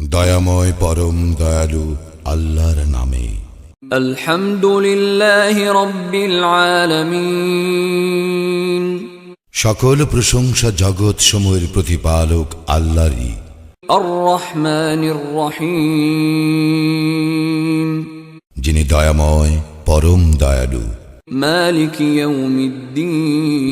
দয়াময় পরম দয়ালু আল্লাহর নামে। আলহামদুলিল্লাহি রব্বিল সকল প্রশংসা জগৎ সময়ের প্রতিপালক আল্লাহরই। যিনি দয়াময় পরম দয়ালু। মালিক ইয়াউমিদ্দিন।